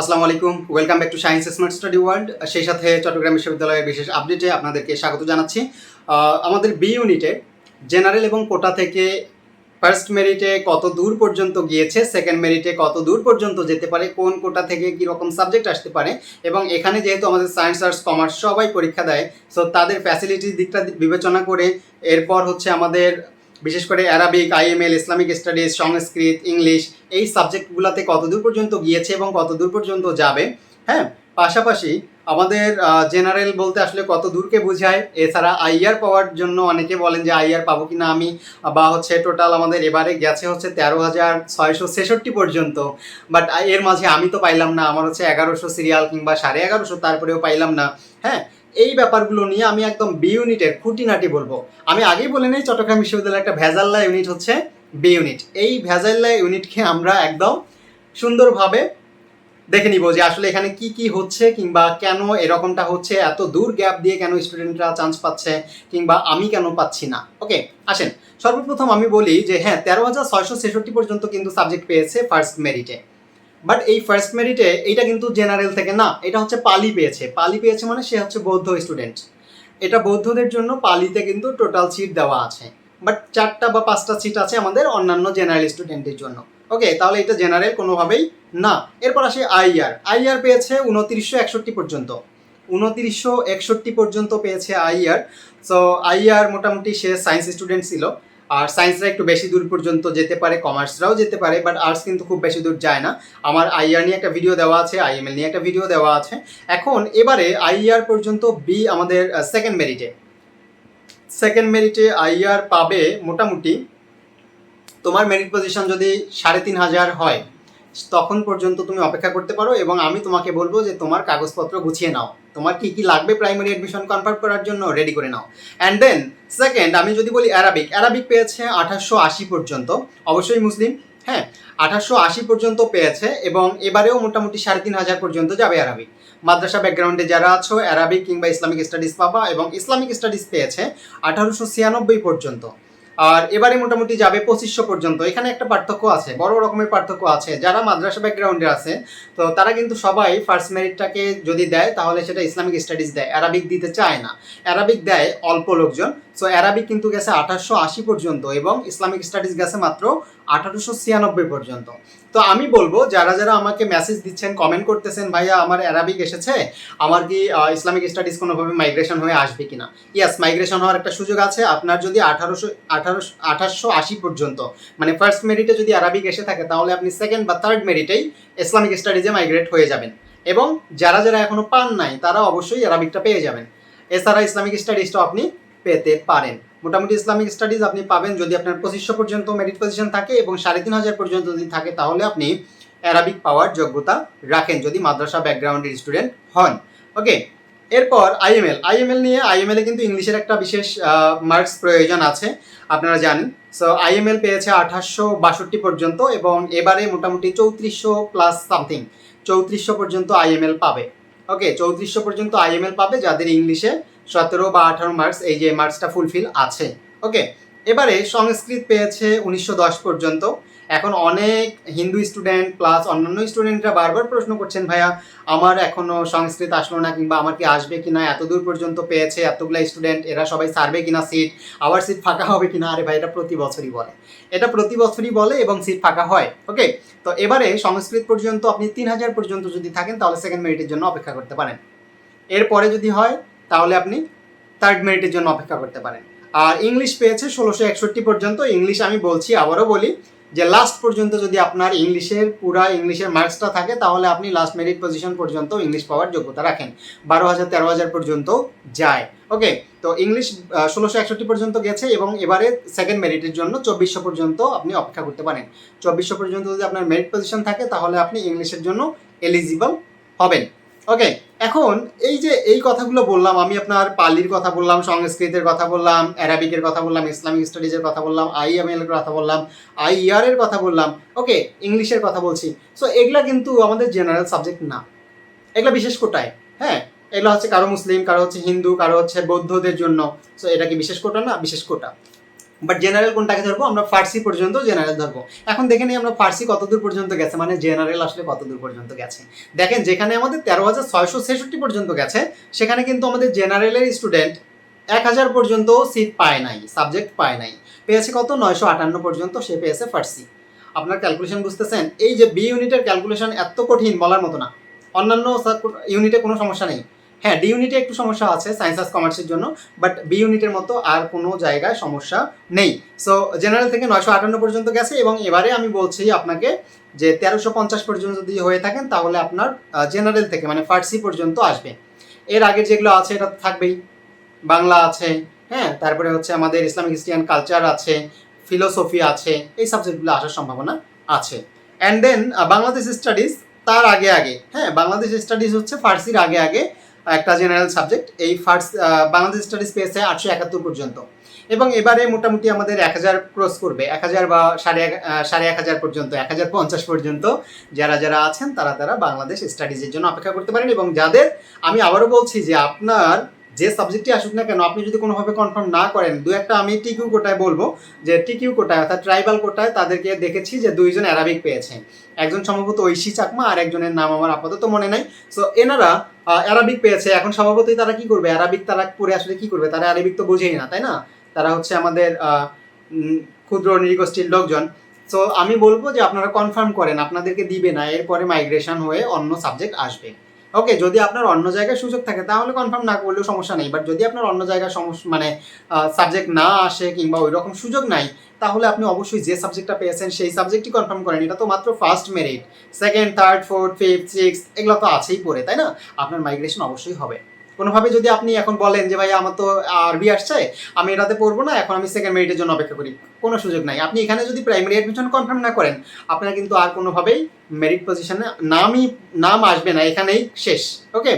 আসসালামু আলাইকুম। Welcome back to science smart study world সেই সাথে চট্টগ্রাম বিশ্ববিদ্যালয়ের বিশেষ আপডেটে আপনাদেরকে স্বাগত জানাচ্ছি। আমাদের বি ইউনিটে জেনারেল এবং কোটা থেকে ফার্স্ট মেরিটে কত দূর পর্যন্ত গিয়েছে সেকেন্ড মেরিটে কত দূর পর্যন্ত যেতে পারে, কোন কোটা থেকে কী রকম সাবজেক্ট আসতে পারে এবং এখানে যেহেতু আমাদের সায়েন্স আর্টস কমার্স সবাই পরীক্ষা দেয় সো তাদের ফ্যাসিলিটির দিকটা বিবেচনা করে এরপর হচ্ছে আমাদের বিশেষ করে Arabic IML Islamic studies Sanskrit English এই সাবজেক্টগুলোতে কতদূর পর্যন্ত গিয়েছে এবং কতদূর পর্যন্ত যাবে? হ্যাঁ পাশাপাশি আমাদের জেনারেল বলতে আসলে কত দূরকে বোঝায়? এছাড়া আইআর পাওয়ার জন্য অনেকে বলেন যে আইআর পাবো কি না আমি, বা হচ্ছে টোটাল আমাদের এবারে গেছে হচ্ছে তেরো হাজার ছয়শো ছেষট্টি পর্যন্ত। বাট এর মাঝে আমি তো পাইলাম না, আমার হচ্ছে এগারোশো সিরিয়াল কিংবা সাড়ে এগারোশো, তারপরেও পাইলাম না। হ্যাঁ এই ব্যাপারগুলো নিয়ে আমি একদম বি ইউনিটের খুঁটিনাটি বলব। আমি আগেই বলে নিই, চট্টগ্রাম বিশ্ববিদ্যালয়ের একটা ভেজাল্লা ইউনিট হচ্ছে বি ইউনিট এই ভেজাল্লা ইউনিটকে আমরা একদম সুন্দরভাবে দেখে নিব যে আসলে এখানে কি কি হচ্ছে কিংবা কেন এরকমটা হচ্ছে, এত দূর গ্যাপ দিয়ে কেন স্টুডেন্টরা চান্স পাচ্ছে কিংবা আমি কেন পাচ্ছি না। ওকে আসেন। সর্বপ্রথম আমি বলি যে হ্যাঁ তেরো হাজার ছয়শো ছেষট্টি পর্যন্ত কিন্তু সাবজেক্ট পেয়েছে ফার্স্ট মেরিটে বাট এই ফার্স্ট মেরিটে এইটা কিন্তু জেনারেল থেকে না, এটা হচ্ছে পালি পেয়েছে। পালি পেয়েছে মানে সে হচ্ছে বৌদ্ধ স্টুডেন্ট এটা বৌদ্ধদের জন্য পালিতে কিন্তু টোটাল সিট দেওয়া আছে। বাট চারটা বা পাঁচটা সিট আছে আমাদের অন্যান্য জেনারেল স্টুডেন্টের জন্য। ওকে তাহলে এটা জেনারেল কোনোভাবেই না। এরপর আসে আইআর আইআর পেয়েছে উনত্রিশশো একষট্টি পর্যন্ত। উনত্রিশশো একষট্টি পর্যন্ত পেয়েছে আইআর সো আইআর মোটামুটি সে সায়েন্স স্টুডেন্ট ছিল। আর সায়েন্সরা একটু বেশি দূর পর্যন্ত যেতে পারে কমার্সরাও যেতে পারে বাট আর্টস কিন্তু খুব বেশি দূর যায় না। আমার আইআর নিয়ে একটা ভিডিও দেওয়া আছে আইএমএল নিয়ে একটা ভিডিও দেওয়া আছে। এখন এবারে আইআর পর্যন্ত বি আমাদের সেকেন্ড মেরিটে সেকেন্ড মেরিটে আইআর পাবে মোটামুটি তোমার মেরিট পজিশন যদি সাড়ে তিন হাজার হয় তখন পর্যন্ত তুমি অপেক্ষা করতে পারো এবং আমি তোমাকে বলব যে তোমার কাগজপত্র গুছিয়ে নাও। তোমার কি কি লাগবে প্রাইমারি অ্যাডমিশন কনফার্ম করার জন্য রেডি করে নাও। অ্যান্ড দেন সেকেন্ড আমি যদি বলি অ্যারাবিক অ্যারাবিক পেয়েছে আঠাশশো আশি পর্যন্ত, অবশ্যই মুসলিম হ্যাঁ আঠাশশো আশি পর্যন্ত পেয়েছে এবং এবারেও মোটামুটি সাড়ে তিন হাজার পর্যন্ত যাবে অ্যারাবিক মাদ্রাসা ব্যাকগ্রাউন্ডে যারা আছো অ্যারাবিক কিংবা ইসলামিক স্টাডিজ পাবা এবং ইসলামিক স্টাডিজ পেয়েছে আঠারোশো ছিয়ানব্বই পর্যন্ত। আর এবারে মোটামুটি যাবে পঁচিশশো পর্যন্ত। এখানে একটা পার্থক্য আছে, বড় রকমের পার্থক্য আছে। যারা মাদ্রাসা ব্যাকগ্রাউন্ডে আছে, তো তারা কিন্তু সবাই ফার্স্ট মেরিটটাকে যদি দেয়, তাহলে সেটা ইসলামিক স্টাডিজ দেয়। অ্যারাবিক দিতে চায় না। অ্যারাবিক দেয় অল্প লোকজন। সো অ্যারাবিক কিন্তু গেছে আঠাশশো আশি পর্যন্ত এবং ইসলামিক স্টাডিজ গেছে মাত্র আঠারোশো ছিয়ানব্বই পর্যন্ত। তো আমি বলব, যারা যারা আমাকে মেসেজ দিচ্ছেন কমেন্ট করতেছেন, ভাইয়া, আমার অ্যারাবিক এসেছে, আমার কি ইসলামিক স্টাডিজ কোনোভাবে মাইগ্রেশন হয়ে আসবে কিনা? ইয়াস মাইগ্রেশন হওয়ার একটা সুযোগ আছে। আপনার যদি আঠারোশো আঠারোশো আঠাশশো আশি পর্যন্ত মানে ফার্স্ট মেরিটে যদি আরবিক এসে থাকে, তাহলে আপনি সেকেন্ড বা থার্ড মেরিটেই ইসলামিক স্টাডিজে মাইগ্রেট হয়ে যাবেন। এবং যারা যারা এখনও পান নাই, তারা অবশ্যই আরবিকটা পেয়ে যাবেন। এছাড়া ইসলামিক স্টাডিজটা আপনি পেতে পারেন। মোটামুটি ইসলামিক স্টাডিজ আপনি পাবেন যদি আপনার পঁচিশশো পর্যন্ত মেরিট পজিশন থাকে এবং সাড়ে তিন হাজার পর্যন্ত যদি থাকে, তাহলে আপনি অ্যারাবিক পাওয়ার যোগ্যতা রাখেন যদি মাদ্রাসা ব্যাকগ্রাউন্ডের স্টুডেন্ট হন। ওকে এরপর আইএমএল আইএমএল নিয়ে আইএমএল কিন্তু ইংলিশের একটা বিশেষ মার্কস প্রয়োজন আছে, আপনারা জানেন। সো আইএমএল পেয়েছে আঠাশশো বাষট্টি পর্যন্ত এবং এবারে মোটামুটি চৌত্রিশশো প্লাস সামথিং চৌত্রিশশো পর্যন্ত আইএমএল পাবে। ওকে চৌত্রিশশো পর্যন্ত আইএমএল পাবে যাদের ইংলিশে সতেরো বা আঠারো মার্কস এই যে মার্কসটা ফুলফিল আছে। ওকে এবারে সংস্কৃত পেয়েছে উনিশশো দশ পর্যন্ত। এখন অনেক হিন্দু স্টুডেন্ট প্লাস অন্যান্য স্টুডেন্টরা বারবার প্রশ্ন করছেন, ভাইয়া, আমার এখনও সংস্কৃত আসলো না কিংবা আমার কি আসবে কিনা? এত দূর পর্যন্ত পেয়েছে এতগুলা স্টুডেন্ট এরা সবাই সারবে কিনা সিট আবার সিট ফাঁকা হবে কিনা? আরে ভাই, এটা প্রতি বছরই বলে। এটা প্রতি বছরই বলে এবং সিট ফাঁকা হয়। ওকে তো এবারে সংস্কৃত পর্যন্ত আপনি তিন হাজার পর্যন্ত যদি থাকেন, তাহলে সেকেন্ড মেরিটের জন্য অপেক্ষা করতে পারেন। এরপরে যদি হয় তাহলে আপনি থার্ড মেরিটের জন্য অপেক্ষা করতে পারেন। আর ইংলিশ পেয়েছে ষোলোশো একষট্টি পর্যন্ত। ইংলিশ আমি বলছি, আবারও বলি যে লাস্ট পর্যন্ত যদি আপনার ইংলিশের পুরা ইংলিশের মার্কসটা থাকে, তাহলে আপনি লাস্ট মেরিট পজিশন পর্যন্ত ইংলিশ পাওয়ার যোগ্যতা রাখেন। বারো হাজার, তেরো হাজার পর্যন্ত যায়। ওকে তো ইংলিশ ষোলোশো একষট্টি পর্যন্ত গেছে এবং এবারে সেকেন্ড মেরিটের জন্য চব্বিশশো পর্যন্ত আপনি অপেক্ষা করতে পারেন। চব্বিশশো পর্যন্ত যদি আপনার মেরিট পজিশন থাকে, তাহলে আপনি ইংলিশের জন্য এলিজিবল হবেন। ওকে এখন এই যে এই কথাগুলো বললাম, আমি আপনার পালির কথা বললাম, সংস্কৃতের কথা বললাম অ্যারাবিকের কথা বললাম ইসলামিক স্টাডিজের কথা বললাম আইএমএল এর কথা বললাম আইআর এর কথা বললাম ওকে ইংলিশের কথা বলছি। সো এগুলা কিন্তু আমাদের জেনারেল সাবজেক্ট না। এগুলা বিশেষ কোটায় হ্যাঁ? এগুলো হচ্ছে কারও মুসলিম, কারও হচ্ছে হিন্দু, কারও হচ্ছে বৌদ্ধদের জন্য। সো এটা কি বিশেষ কোটা না? বিশেষ কোটা। বাট জেনারেল কোনটাকে ধরবো? আমরা ফার্সি পর্যন্ত জেনারেল ধরবো। এখন দেখে নিই আমরা ফার্সি কত দূর পর্যন্ত গেছে? মানে জেনারেল আসলে কত দূর পর্যন্ত গেছে? দেখেন, যেখানে আমাদের তেরো হাজার ছয়শো ছেষট্টি পর্যন্ত গেছে, সেখানে কিন্তু আমাদের জেনারেলের স্টুডেন্ট এক হাজার পর্যন্ত সিট পায় নাই সাবজেক্ট পায় নাই। পেয়েছে কত? নয়শো আটান্ন পর্যন্ত সে পেয়েছে ফার্সি আপনার ক্যালকুলেশন বুঝতেছেন? এই যে বি ইউনিটের ক্যালকুলেশন এত কঠিন বলার মতো না। অন্যান্য ইউনিটে কোনো সমস্যা নেই। হ্যাঁ ডি ইউনিটে একটু সমস্যা আছে সায়েন্স আর্টস কমার্সের জন্য বাট বি ইউনিটের মতো আর কোনো জায়গায় সমস্যা নেই। সো জেনারেল থেকে নয়শো আটান্ন পর্যন্ত গেছে এবং এবারে আমি বলছি আপনাকে যে তেরোশো পঞ্চাশ পর্যন্ত যদি হয়ে থাকেন, তাহলে আপনার জেনারেল থেকে মানে ফার্সি পর্যন্ত আসবে। এর আগের যেগুলো আছে, এটা তো থাকবেই। বাংলা আছে হ্যাঁ তারপরে হচ্ছে আমাদের ইসলামিক হিস্ট্রি কালচার আছে ফিলোসফি আছে, এই সাবজেক্টগুলো আসার সম্ভাবনা আছে। অ্যান্ড দেন বাংলাদেশ স্টাডিজ তার আগে আগে হ্যাঁ বাংলাদেশ স্টাডিজ হচ্ছে ফার্সির আগে আগে। একটা জেনারেল সাবজেক্ট এই ফার্স্ট বাংলাদেশ স্টাডিজ পেয়েছে আটশো একাত্তর পর্যন্ত। এবং এবারে মোটামুটি আমাদের এক হাজার ক্রস করবে, এক হাজার বা সাড়ে সাড়ে এক হাজার পর্যন্ত, এক হাজার পঞ্চাশ পর্যন্ত যারা যারা আছেন, তারা তারা বাংলাদেশ স্টাডিজের জন্য অপেক্ষা করতে পারেন। এবং যাদের, আমি আবারও বলছি যে আপনার যে সাবজেক্টই আসুক না কেন, আপনি যদি কোনোভাবে কনফার্ম না করেন, দু একটা আমি টিকিউ কোটায় বলব যে টিকিউ কোটায় অর্থাৎ ট্রাইবাল কোটায় তাদেরকে দেখেছি যে দুইজন অ্যারাবিক পেয়েছে। একজন সম্ভবত ঐশী চাকমা, আর একজনের নাম আমার আপাতত মনে নাই। সো এনারা অ্যারাবিক পেয়েছে। এখন স্বভাবতই তারা কি করবে? অ্যারাবিক তারা পড়ে আসলে কি করবে? তারা অ্যারাবিক তো বোঝেই না, তাই না? তারা হচ্ছে আমাদের ক্ষুদ্র নৃগোষ্ঠীর লোকজন। সো আমি বলব যে আপনারা কনফার্ম করেন, আপনাদেরকে দিবে না। এরপরে মাইগ্রেশন হয়ে অন্য সাবজেক্ট আসবে। ওকে যদি আপনার অন্য জায়গায় সুযোগ থাকে, তাহলে কনফার্ম না করলেও সমস্যা নেই। বাট যদি আপনার অন্য জায়গায় সমস্যা মানে সাবজেক্ট না আসে কিংবা ওই রকম সুযোগ নাই, তাহলে আপনি অবশ্যই যে সাবজেক্টটা পেয়েছেন, সেই সাবজেক্টই কনফার্ম করেন। এটা তো মাত্র first merit second third fourth fifth six এগুলো তো আছেই পড়ে, তাই না? আপনার মাইগ্রেশন অবশ্যই হবে। কোনোভাবে যদি আপনি এখন বলেন যে ভাই আমার তো আরবি আসছে, আমি এটাতে পড়ব না, এখন আমি সেকেন্ড মেরিটের জন্য অপেক্ষা করি। কোনো সুযোগ নাই। আপনি এখানে যদি প্রাইমারি অ্যাডমিশন কনফার্ম না করেন, আপনার কিন্তু আর কোনোভাবেই মেরিট পজিশনে নামই, নাম আসবে না, এখানেই শেষ। ওকে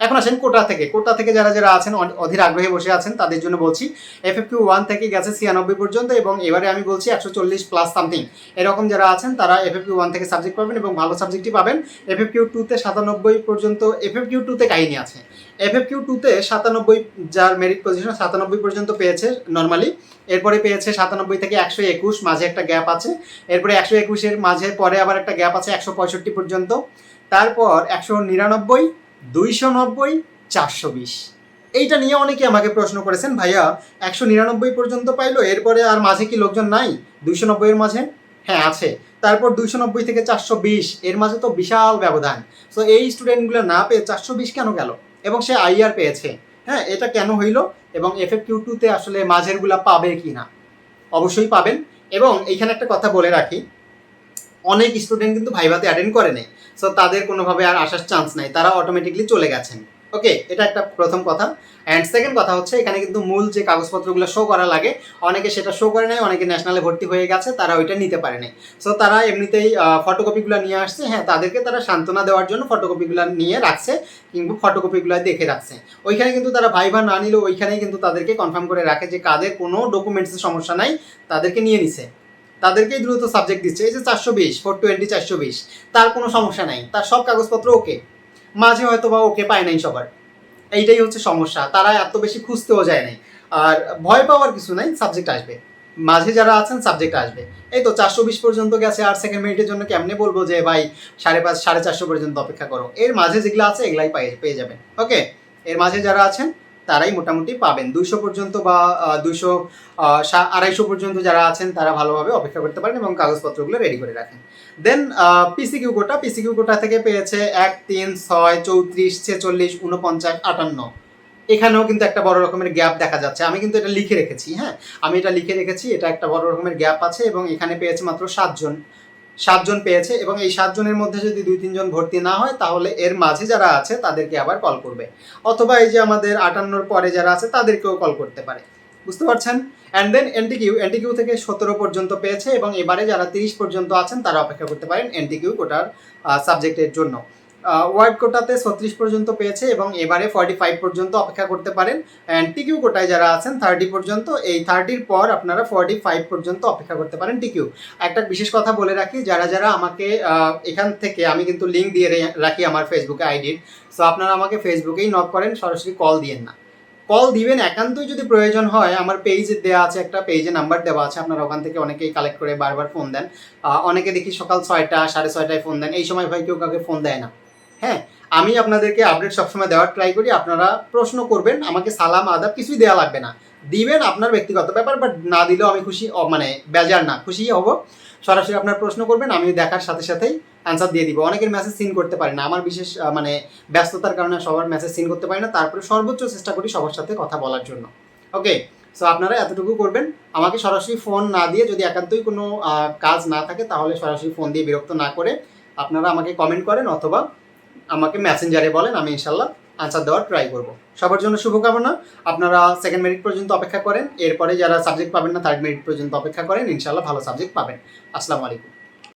এখন আসেন কোটা থেকে। কোটা থেকে যারা যারা আছেন অধীর আগ্রহে বসে আছেন, তাদের জন্য বলছি এফ এফ কিউ ওয়ান থেকে গেছে ছিয়ানব্বই পর্যন্ত এবং এবারে আমি বলছি একশো চল্লিশ প্লাস সামথিং এরকম যারা আছেন, তারা এফ এফ কিউ ওয়ান থেকে সাবজেক্ট পাবেন এবং ভালো সাবজেক্টই পাবেন। এফ এফ কিউ টুতে সাতানব্বই পর্যন্ত এফ এফ কিউ টুতে কাহিনী আছে। এফ এফ কিউ টুতে সাতানব্বই যার মেরিট পজিশন সাতানব্বই পর্যন্ত পেয়েছে নর্মালি এরপরে পেয়েছে সাতানব্বই থেকে একশো একুশ, মাঝে একটা গ্যাপ আছে। এরপরে একশো একুশের মাঝে পরে আবার একটা গ্যাপ আছে একশো পঁয়ষট্টি পর্যন্ত। তারপর একশো নিরানব্বই দুইশো নব্বই চারশো বিশ। এইটা নিয়ে অনেকে আমাকে প্রশ্ন করেছেন, ভাইয়া, একশো নিরানব্বই পর্যন্ত পাইলো, এরপরে আর মাঝে কি লোকজন নাই? দুইশো নব্বইয়ের মাঝে? হ্যাঁ আছে। তারপর দুইশো নব্বই থেকে চারশো বিশ, এর মাঝে তো বিশাল ব্যবধান। সো এই স্টুডেন্টগুলো না পেয়ে চারশো বিশ কেন গেল? এবং সে আইআর পেয়েছে। হ্যাঁ এটা কেন হইল এবং এফ এফ কিউ টুতে আসলে মাঝেরগুলা পাবে কি না অবশ্যই পাবেন। এবং এইখানে একটা কথা বলে রাখি, অনেক স্টুডেন্ট কিন্তু ভাইভাতে অ্যাটেন্ড করে নেই সো তাদের কোনোভাবে আর আসার চান্স নাই, তারা অটোমেটিকলি চলে গেছেন। ওকে এটা একটা প্রথম কথা। অ্যান্ড সেকেন্ড কথা হচ্ছে, এখানে কিন্তু মূল যে কাগজপত্রগুলো শো করা লাগে, অনেকে সেটা শো করে নাই অনেকে ন্যাশনালে ভর্তি হয়ে গেছে, তারা ওইটা নিতে পারে নাই। সো তারা এমনিতেই ফটোকপিগুলো নিয়ে আসছে হ্যাঁ তাদেরকে তারা সান্ত্বনা দেওয়ার জন্য ফটোকপিগুলো নিয়ে রাখছে, কিংবা ফটোকপিগুলো দেখে রাখছে। ওইখানে কিন্তু তারা ভাইভা না নিলেও ওইখানেই কিন্তু তাদেরকে কনফার্ম করে রাখে যে কাদের কোনো ডকুমেন্টসের সমস্যা নাই, তাদেরকে নিয়ে নিছে। তাদেরকেই দ্রুত সাবজেক্ট দিচ্ছে। এই যে চারশো বিশ ফোর টোয়েন্টি চারশো বিশ, তার কোনো সমস্যা নাই। তার সব কাগজপত্র ওকে মাঝে হয়তো বা ওকে পায় নাই সবার। এইটাই হচ্ছে সমস্যা। তারা এত বেশি খুঁজতেও যায় নাই। আর ভয় পাওয়ার কিছু নাই সাবজেক্ট আসবে। মাঝে যারা আছেন সাবজেক্ট আসবে। এই তো চারশো বিশ পর্যন্ত গেছে, আর সেকেন্ড মিনিটের জন্য কেমনে বলব যে, ভাই, সাড়ে পাঁচ, সাড়ে চারশো পর্যন্ত অপেক্ষা করো। এর মাঝে যেগুলো আছে, এগুলাই পেয়ে যাবেন। ওকে এর মাঝে যারা আছেন তারাই মোটামুটি পাবেন। দুইশো পর্যন্ত বা দুইশো আড়াইশো পর্যন্ত যারা আছেন তারা ভালোভাবে অপেক্ষা করতে পারেন এবং কাগজপত্রগুলো রেডি করে রাখেন। দেন পিসি কিউ কোটা পিসি কিউ কোটা থেকে পেয়েছে এক, তিন, ছয়, চৌত্রিশ, ছেচল্লিশ উনপঞ্চাশ আটান্ন। এখানেও কিন্তু একটা বড় রকমের গ্যাপ দেখা যাচ্ছে। আমি কিন্তু এটা লিখে রেখেছি হ্যাঁ? আমি এটা লিখে রেখেছি, এটা একটা বড় রকমের গ্যাপ আছে এবং এখানে পেয়েছে মাত্র সাতজন। সাতজন পেয়েছে এবং এই সাতজনের মধ্যে যদি দুই, তিনজন ভর্তি না হয়, তাহলে এর মাঝে যারা আছে, তাদেরকে আবার কল করবে। অথবা এই যে আমাদের আটান্নর পরে যারা আছে, তাদেরকেও কল করতে পারে। বুঝতে পারছেন? অ্যান্ড দেন এনটিকিউ এনটিকিউ থেকে সতেরো পর্যন্ত পেয়েছে এবং এবারে যারা তিরিশ পর্যন্ত আছেন, তারা অপেক্ষা করতে পারেন এনটিকিউ গোটার সাবজেক্টের জন্য। ওয়ার্ড কোটাতে ছত্রিশ পর্যন্ত পেয়েছে এবং এবারে ফর্টি ফাইভ পর্যন্ত অপেক্ষা করতে পারেন। অ্যান্ড টিকিউ কোটায় যারা আছেন থার্টি পর্যন্ত, এই থার্টির পর আপনারা ফর্টি ফাইভ পর্যন্ত অপেক্ষা করতে পারেন টিকিউ একটা বিশেষ কথা বলে রাখি, যারা যারা আমাকে এখান থেকে, আমি কিন্তু লিঙ্ক দিয়ে রাখি আমার ফেসবুকে আইডির। সো আপনারা আমাকে ফেসবুকেই নক করেন, সরাসরি কল দিয়েন না। কল দিবেন একান্তই যদি প্রয়োজন হয়, আমার পেজে দেওয়া আছে, একটা পেজে নাম্বার দেওয়া আছে, আপনারা ওখান থেকে অনেকেই কালেক্ট করে বারবার ফোন দেন। অনেকে দেখি সকাল ছয়টা, সাড়ে ছয়টায় ফোন দেন। এই সময় ভাই কেউ কাউকে ফোন দেয় না। হ্যাঁ আমি আপনাদেরকে আপডেট সবসময় দেওয়ার ট্রাই করি। আপনারা প্রশ্ন করবেন, আমাকে সালাম, আদাব কিছুই দেওয়া লাগবে না। দিবেন আপনার ব্যক্তিগত ব্যাপার বাট না দিলেও আমি খুশি মানে বেজার না খুশি হব। সরাসরি আপনার প্রশ্ন করবেন, আমি দেখার সাথে সাথেই অ্যান্সার দিয়ে দিব। অনেকের মেসেজ সিন করতে পারি না। আমার বিশেষ মানে ব্যস্ততার কারণে সবার মেসেজ সিন করতে পারি না। তারপরে সর্বোচ্চ চেষ্টা করি সবার সাথে কথা বলার জন্য। ওকে সো আপনারা এতটুকু করবেন। আমাকে সরাসরি ফোন না দিয়ে যদি একান্তই কোনো কাজ না থাকে, তাহলে সরাসরি ফোন দিয়ে বিরক্ত না করে আপনারা আমাকে কমেন্ট করেন অথবা আমাকে মেসেঞ্জারে বলেন, আমি ইনশাল্লাহ আনসার দেওয়ার ট্রাই করব। সবার জন্য শুভকামনা। আপনারা সেকেন্ড মেরিট পর্যন্ত অপেক্ষা করেন। এরপরে যারা সাবজেক্ট পাবেন না থার্ড মেরিট পর্যন্ত অপেক্ষা করেন, ইনশাল্লাহ ভালো সাবজেক্ট পাবেন। আসসালামু আলাইকুম।